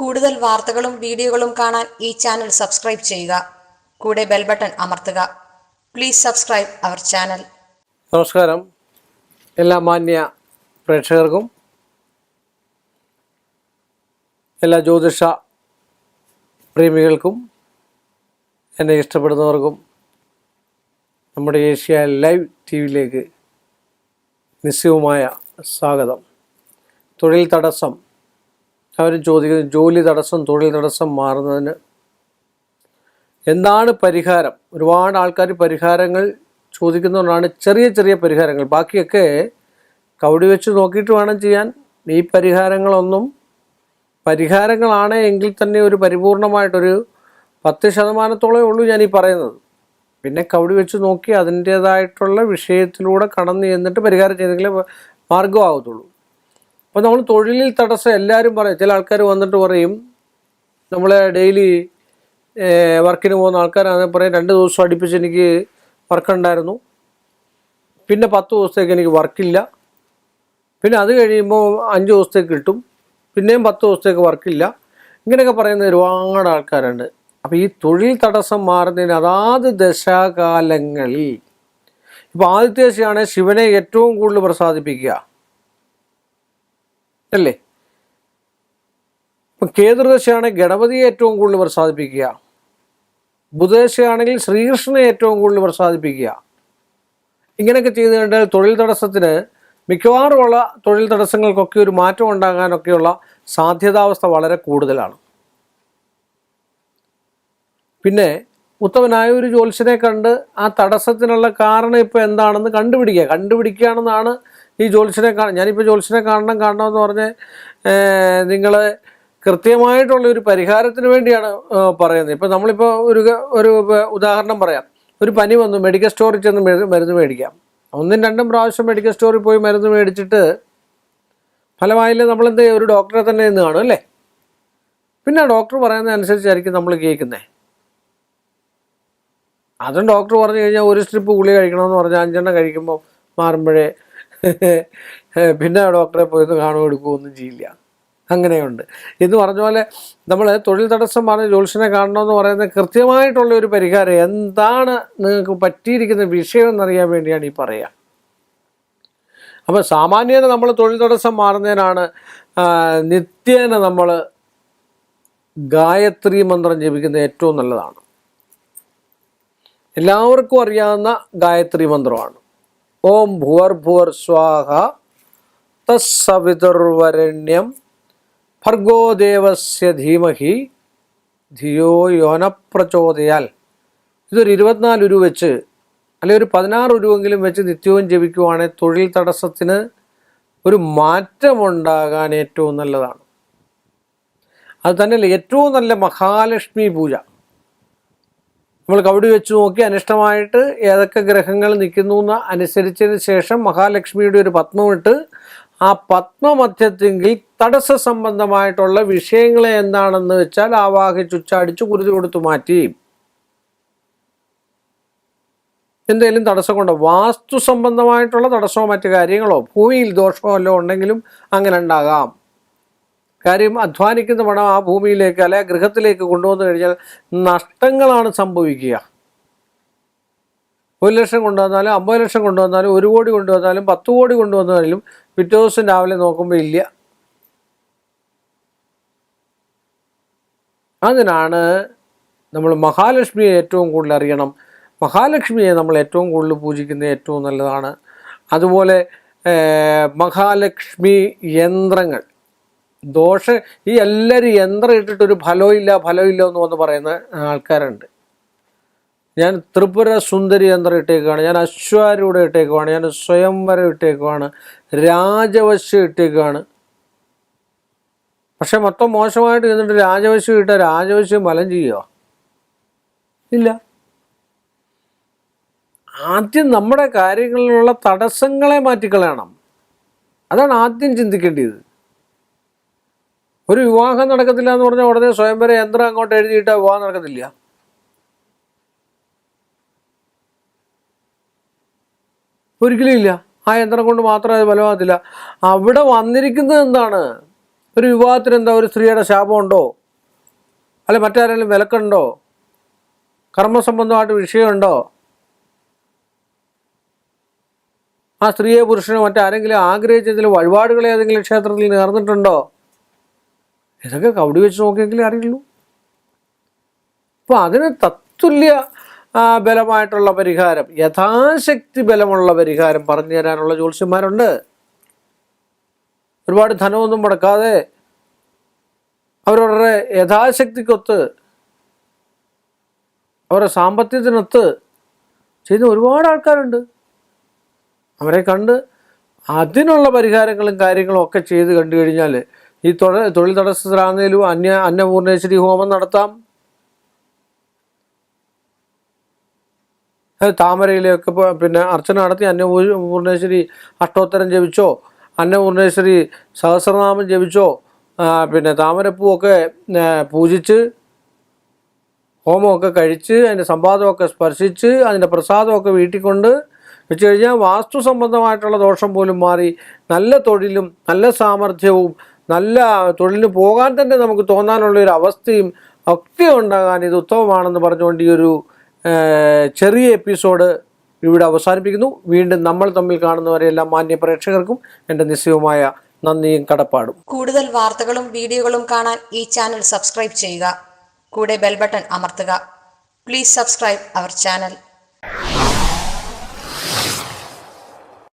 കൂടുതൽ വാർത്തകളും വീഡിയോകളും കാണാൻ ഈ ചാനൽ സബ്സ്ക്രൈബ് ചെയ്യുക. കൂടെ ബെൽ ബട്ടൺ അമർത്തുക. Please subscribe our channel. നമസ്കാരം. എല്ലാ മാന്യ പ്രേക്ഷകർക്കും എല്ലാ ജ്യോതിഷ പ്രേമികൾക്കും എന്നെ ഇഷ്ടപ്പെടുന്നവർക്കും നമ്മുടെ ഏഷ്യ ലൈവ് ടി വിയിലേക്ക് നിസ്യവുമായ സ്വാഗതം. തൊഴിൽ തടസ്സം അവർ ചോദിക്കുന്നത് ജോലി തടസ്സം തൊഴിൽ തടസ്സം മാറുന്നതിന്. എന്താണ് പരിഹാരം? ഒരുപാട് ആൾക്കാർ പരിഹാരങ്ങൾ ചോദിക്കുന്നതുകൊണ്ടാണ് ചെറിയ ചെറിയ പരിഹാരങ്ങൾ. ബാക്കിയൊക്കെ കവടി വെച്ച് നോക്കിയിട്ട് വേണം ചെയ്യാൻ. ഈ പരിഹാരങ്ങളൊന്നും പരിഹാരങ്ങളാണ് എങ്കിൽ തന്നെ ഒരു പരിപൂർണമായിട്ടൊരു പത്ത് ശതമാനത്തോളമേ ഉള്ളൂ ഞാൻ ഈ പറയുന്നത്. പിന്നെ കവടി വെച്ച് നോക്കി അതിന്റേതായിട്ടുള്ള വിഷയത്തിലൂടെ കടന്നു ചെന്നിട്ട് പരിഹാരം ചെയ്തെങ്കിലേ മാർഗമാകത്തുള്ളൂ അപ്പോൾ നമ്മൾ തൊഴിലിൽ തടസ്സം എല്ലാവരും പറയും. ചില ആൾക്കാർ വന്നിട്ട് പറയും നമ്മളെ ഡെയിലി വർക്കിന് പോകുന്ന ആൾക്കാരാണ് പറയും. രണ്ട് ദിവസം അടുപ്പിച്ച് എനിക്ക് വർക്ക് ഉണ്ടായിരുന്നു പിന്നെ പത്ത് ദിവസത്തേക്ക് എനിക്ക് വർക്കില്ല. പിന്നെ അത് കഴിയുമ്പോൾ അഞ്ച് ദിവസത്തേക്ക് കിട്ടും. പിന്നെയും പത്ത് ദിവസത്തേക്ക് വർക്കില്ല. ഇങ്ങനെയൊക്കെ പറയുന്ന ഒരുപാട് ആൾക്കാരുണ്ട്. അപ്പോൾ ഈ തൊഴിൽ തടസ്സം മാറുന്നതിന് അതാത് ദശാകാലങ്ങളിൽ ഇപ്പോൾ ആദ്യത്തെ ശിവനെ ഏറ്റവും കൂടുതൽ പ്രസാദിപ്പിക്കുക. അല്ലേ? ഇപ്പം കേതൃദശയാണ് ഗണപതിയെ ഏറ്റവും കൂടുതൽ പ്രസാദിപ്പിക്കുക. ബുധദശയാണെങ്കിൽ ശ്രീകൃഷ്ണനെ ഏറ്റവും കൂടുതൽ പ്രസാദിപ്പിക്കുക. ഇങ്ങനെയൊക്കെ ചെയ്തു കഴിഞ്ഞാൽ തൊഴിൽ തടസ്സത്തിന് മിക്കവാറുമുള്ള തൊഴിൽ തടസ്സങ്ങൾക്കൊക്കെ ഒരു മാറ്റം ഉണ്ടാകാനൊക്കെയുള്ള സാധ്യതാവസ്ഥ വളരെ കൂടുതലാണ്. പിന്നെ ഉത്തമനായ ഒരു ജ്യോത്സ്യനെ കണ്ട് ആ തടസ്സത്തിനുള്ള കാരണം ഇപ്പോൾ എന്താണെന്ന് കണ്ടുപിടിക്കുക. കണ്ടുപിടിക്കുകയാണെന്നാണ് ഈ ജ്യോത്സ്യനെ കാണാൻ ഞാനിപ്പോൾ ജ്യോത്സ്യനെ കാണണം കാണണം എന്ന് പറഞ്ഞ് നിങ്ങൾ കൃത്യമായിട്ടുള്ള ഒരു പരിഹാരത്തിന് വേണ്ടിയാണ് പറയുന്നത്. ഇപ്പം നമ്മളിപ്പോൾ ഒരു ഒരു ഉദാഹരണം പറയാം. ഒരു പനി വന്നു മെഡിക്കൽ സ്റ്റോറിൽ ചെന്ന് മരുന്ന് മേടിക്കാം. ഒന്നും രണ്ടും പ്രാവശ്യം മെഡിക്കൽ സ്റ്റോറിൽ പോയി മരുന്ന് മേടിച്ചിട്ട് ഫലമായില്ലേ നമ്മളെന്ത്? ഒരു ഡോക്ടറെ തന്നെ ഇന്ന് കാണും അല്ലേ? പിന്നെ ഡോക്ടർ പറയുന്നതനുസരിച്ചായിരിക്കും നമ്മൾ കേൾക്കുന്നത് അതും ഡോക്ടർ പറഞ്ഞു കഴിഞ്ഞാൽ ഒരു സ്ട്രിപ്പ് ഗുളി കഴിക്കണമെന്ന് പറഞ്ഞാൽ അഞ്ചെണ്ണം കഴിക്കുമ്പോൾ മാറുമ്പോഴേ പിന്നെ ഡോക്ടറെ പോയി കാണുകയോ എടുക്കുകയോ ഒന്നും ചെയ്യില്ല. അങ്ങനെയുണ്ട്. എന്ന് പറഞ്ഞ പോലെ നമ്മൾ തൊഴിൽ തടസ്സം പറഞ്ഞ് ജ്യോത്സ്യനെ കാണണമെന്ന് പറയുന്ന കൃത്യമായിട്ടുള്ള ഒരു പരിഹാരം. എന്താണ് നിങ്ങൾക്ക് പറ്റിയിരിക്കുന്ന വിഷയം എന്നറിയാൻ വേണ്ടിയാണ് ഈ പറയുക. അപ്പോൾ സാമാന്യേന നമ്മൾ തൊഴിൽ തടസ്സം മാറുന്നതിനാണ് നിത്യേന നമ്മൾ ഗായത്രി മന്ത്രം ജപിക്കുന്നത് ഏറ്റവും നല്ലതാണ്. എല്ലാവർക്കും അറിയാവുന്ന ഗായത്രി മന്ത്രമാണ്. ഓം ഭുവർ ഭുവർ സ്വാഹ തസ്സവിതുർവരണ്യം ഭർഗോദേവസ്യ ധീമഹി ധിയോ യോന പ്രചോദയാൽ. ഇതൊരു ഇരുപത്തിനാല് ഉരു വെച്ച് അല്ലെങ്കിൽ ഒരു പതിനാറ് ഉരുവെങ്കിലും വെച്ച് നിത്യവും ജപിക്കുവാണെങ്കിൽ തൊഴിൽ തടസ്സത്തിന് ഒരു മാറ്റമുണ്ടാകാൻ ഏറ്റവും നല്ലതാണ്. അത് തന്നെയല്ല ഏറ്റവും നല്ല മഹാലക്ഷ്മി പൂജ. നമ്മൾ കവടി വെച്ച് നോക്കി അനിഷ്ടമായിട്ട് ഏതൊക്കെ ഗ്രഹങ്ങൾ നിൽക്കുന്നു എന്ന് അനുസരിച്ചതിന് ശേഷം മഹാലക്ഷ്മിയുടെ ഒരു പത്മമിട്ട് ആ പത്മമധ്യത്തെങ്കിൽ തടസ്സ സംബന്ധമായിട്ടുള്ള വിഷയങ്ങളെ എന്താണെന്ന് വെച്ചാൽ ആവാഹിച്ചുച്ചാടിച്ച് കുരുതി കൊടുത്തു മാറ്റി. എന്തെങ്കിലും തടസ്സം കൊണ്ടോ വാസ്തു സംബന്ധമായിട്ടുള്ള തടസ്സമോ മറ്റു കാര്യങ്ങളോ? ഭൂമിയിൽ ദോഷമോ അല്ലോ ഉണ്ടെങ്കിലും അങ്ങനെ ഉണ്ടാകാം. കാര്യം അധ്വാനിക്കുന്ന പണം ആ ഭൂമിയിലേക്ക് അല്ലെ ഗൃഹത്തിലേക്ക് കൊണ്ടുവന്നു കഴിഞ്ഞാൽ നഷ്ടങ്ങളാണ് സംഭവിക്കുക. ഒരു ലക്ഷം കൊണ്ടുവന്നാലും അമ്പത് ലക്ഷം കൊണ്ടുവന്നാലും ഒരു കോടി കൊണ്ടുവന്നാലും പത്ത് കോടി കൊണ്ടുവന്നാലും പിറ്റേ ദിവസം രാവിലെ നോക്കുമ്പോൾ ഇല്ല. അതിനാണ് നമ്മൾ മഹാലക്ഷ്മിയെ ഏറ്റവും കൂടുതൽ അറിയണം. മഹാലക്ഷ്മിയെ നമ്മൾ ഏറ്റവും കൂടുതൽ പൂജിക്കുന്നത് ഏറ്റവും നല്ലതാണ്. അതുപോലെ മഹാലക്ഷ്മി യന്ത്രങ്ങൾ. ദോഷ ഈ എല്ലാവരും യന്ത്രം ഇട്ടിട്ടൊരു ഫലമില്ല ഫലമില്ല എന്ന് വന്ന് പറയുന്ന ആൾക്കാരുണ്ട്. ഞാൻ ത്രിപുര സുന്ദരി യന്ത്രം ഇട്ടേക്കുവാണ് ഞാൻ അശ്വാരൂഢ ഇട്ടേക്കുവാണ് ഞാൻ സ്വയംവരം ഇട്ടേക്കുവാണ് രാജവശ്യം ഇട്ടേക്കുവാണ്. പക്ഷെ മൊത്തം മോശമായിട്ട് ചെന്നിട്ട് രാജവശ്യം ഇട്ട രാജവശ്യം ഫലം ചെയ്യുക ഇല്ല. ആദ്യം നമ്മുടെ കാര്യങ്ങളിലുള്ള തടസ്സങ്ങളെ മാറ്റിക്കളയണം. അതാണ് ആദ്യം ചിന്തിക്കേണ്ടത് ഒരു വിവാഹം നടക്കത്തില്ല എന്ന് പറഞ്ഞാൽ ഉടനെ സ്വയംവര യന്ത്രം അങ്ങോട്ട് എഴുതിയിട്ട് വിവാഹം നടക്കത്തില്ല. ഒരിക്കലും ഇല്ല. ആ യന്ത്രം കൊണ്ട് മാത്രം അത് ഫലമാകത്തില്ല. അവിടെ വന്നിരിക്കുന്നത് എന്താണ്? ഒരു വിവാഹത്തിന് എന്താ? ഒരു സ്ത്രീയുടെ ശാപമുണ്ടോ? അല്ലെ മറ്റാരെങ്കിലും വിലക്കുണ്ടോ? കർമ്മസംബന്ധമായിട്ട് വിഷയമുണ്ടോ? ആ സ്ത്രീയെ പുരുഷനോ മറ്റാരെങ്കിലും ആഗ്രഹിച്ചതിൽ വഴിപാടുകളെ ഏതെങ്കിലും ക്ഷേത്രത്തിൽ നേർന്നിട്ടുണ്ടോ? ഇതൊക്കെ കൗടി വെച്ച് നോക്കിയെങ്കിലേ അറിയുള്ളൂ. അപ്പോൾ അതിന് തത്തുല്യ ബലമായിട്ടുള്ള പരിഹാരം യഥാശക്തി ബലമുള്ള പരിഹാരം പറഞ്ഞു തരാനുള്ള ജ്യോത്സ്യന്മാരുണ്ട്. ഒരുപാട് ധനമൊന്നും മുടക്കാതെ അവരവരുടെ യഥാശക്തിക്കൊത്ത് അവരുടെ സാമ്പത്തികത്തിനൊത്ത് ചെയ്യുന്ന ഒരുപാട് ആൾക്കാരുണ്ട്. അവരെ കണ്ട് അതിനുള്ള പരിഹാരങ്ങളും കാര്യങ്ങളും ഒക്കെ ചെയ്ത് കണ്ടു കഴിഞ്ഞാൽ ഈ തൊഴിൽ തടസ്സത്തിലാണെങ്കിലും അന്യ അന്നപൂർണേശ്വരി ഹോമം നടത്താം. താമരയിലൊക്കെ പിന്നെ അർച്ചന നടത്തി അന്നപൂർണേശ്വരി അഷ്ടോത്തരം ജപിച്ചോ അന്നപൂർണേശ്വരി സഹസ്രനാമം ജപിച്ചോ പിന്നെ താമരപ്പൂവൊക്കെ പൂജിച്ച് ഹോമമൊക്കെ കഴിച്ച് അതിന്റെ സംവാദമൊക്കെ സ്പർശിച്ച് അതിന്റെ പ്രസാദമൊക്കെ വീട്ടിൽ കൊണ്ട് വെച്ച് കഴിഞ്ഞാൽ വാസ്തു സംബന്ധമായിട്ടുള്ള ദോഷം പോലും മാറി നല്ല തൊഴിലും നല്ല സാമർഥ്യവും നല്ല തൊഴിലിന് പോകാൻ തന്നെ നമുക്ക് തോന്നാനുള്ള ഒരു അവസ്ഥയും ഒക്കെ ഉണ്ടാകാൻ ഇത് ഉത്തമമാണെന്ന് പറഞ്ഞുകൊണ്ട് ഈ ഒരു ചെറിയ എപ്പിസോഡ് ഇവിടെ അവസാനിപ്പിക്കുന്നു. വീണ്ടും നമ്മൾ തമ്മിൽ കാണുന്നവരെല്ലാം മാന്യ പ്രേക്ഷകർക്കും എന്റെ നിശ്ചയവുമായ നന്ദിയും കടപ്പാടും. കൂടുതൽ വാർത്തകളും വീഡിയോകളും കാണാൻ ഈ ചാനൽ സബ്സ്ക്രൈബ് ചെയ്യുക. കൂടെ ബെൽബട്ടൺ അമർത്തുക. Please subscribe our channel